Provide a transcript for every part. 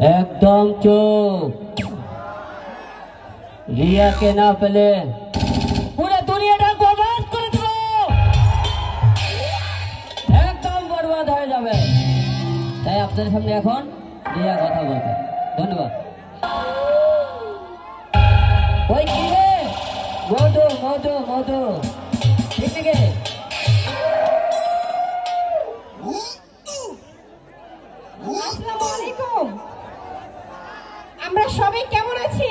একদম চুপ। রিয়াকে না পেলে পুরো দুনিয়াটা বরবাদ করে দেব। একদম বরবাদ হয়ে যাবে। তাই আপনাদের সামনে এখন রিয়া কথা বলবে। ধন্যবাদ। ওই কি রে? মধু মধু মধু। ঠিক আছে আমরা সবাই কেমন আছি?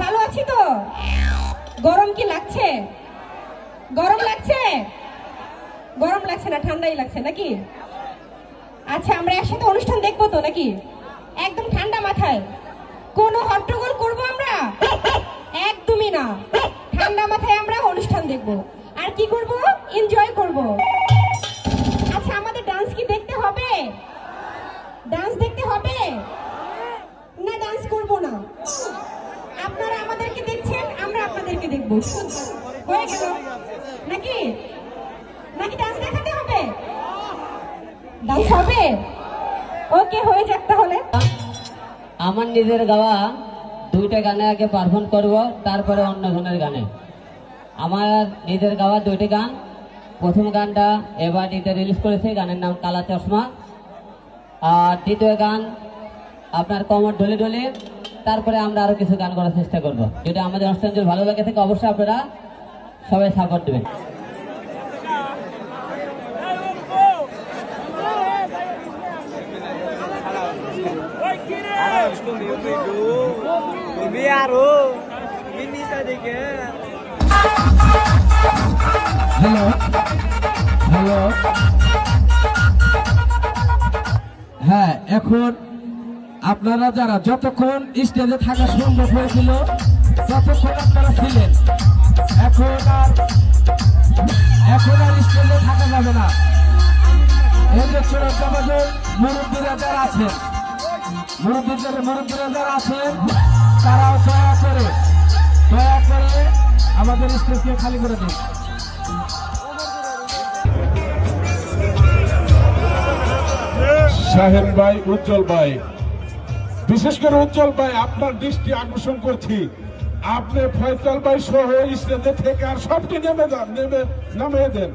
ভালো আছি তো? গরম কি লাগছে? গরম লাগছে? গরম লাগছে না, ঠান্ডাই লাগছে নাকি? আচ্ছা আমরা একসাথে অনুষ্ঠান দেখব তো নাকি? একদম ঠান্ডা মাথায়। কোনো হট্টগোল করব আমরা? একদমই না। ঠান্ডা মাথায় আমরা অনুষ্ঠান দেখব। আর কি করব? এনজয় করব। আচ্ছা আমাদের ডান্স কি দেখতে হবে? ডান্স দেখতে হবে? করব না। আপনারা আমাদেরকে দেখছেন, আমরা আপনাদেরকে দেখব। হয়ে গেল। নাকি? নাকি ডান্স দেখাতে হবে? ডান্স হবে? ওকে, হয়ে যাক তাহলে। আমার নিজের গাওয়া দুইটা গানে আগে পারফর্ম করব, তারপরে অন্য জনের গানে। আমার নিজের গাওয়া দুইটি গান। প্রথম গানটা এবার ঈদে রিলিজ করেছে, গানের নাম কালা চশমা আর দ্বিতীয় গান আপনার কমর ঢলে ঢলে তারপরে আমরা আরও কিছু গান করার চেষ্টা করব। যদি আমাদের অনুষ্ঠান যদি ভালো লাগে থাকে অবশ্যই আপনারা সবাই সাপোর্ট দেবেন. হ্যালো হ্যালো হ্যাঁ এখন আপনারা যারা যতক্ষণ স্টেজে থাকা সম্ভব হয়েছিল, ততক্ষণ আপনারা ছিলেন। এখন আর এখন আর স্টেজে থাকা যাবে না। এই যারা আছেন তারাও দয়া করে দয়া করে আমাদের খালি করে দিন। শাহেন ভাই, উজ্জ্বল ভাই। বিশেষ করে উজ্জ্বল ভাই, আপনার দৃষ্টি আকর্ষণ করছি। আপনি ফয়সাল ভাই সহ স্টেজে থেকে আর সবটি নেমে যান, নেমে নামিয়ে দেন।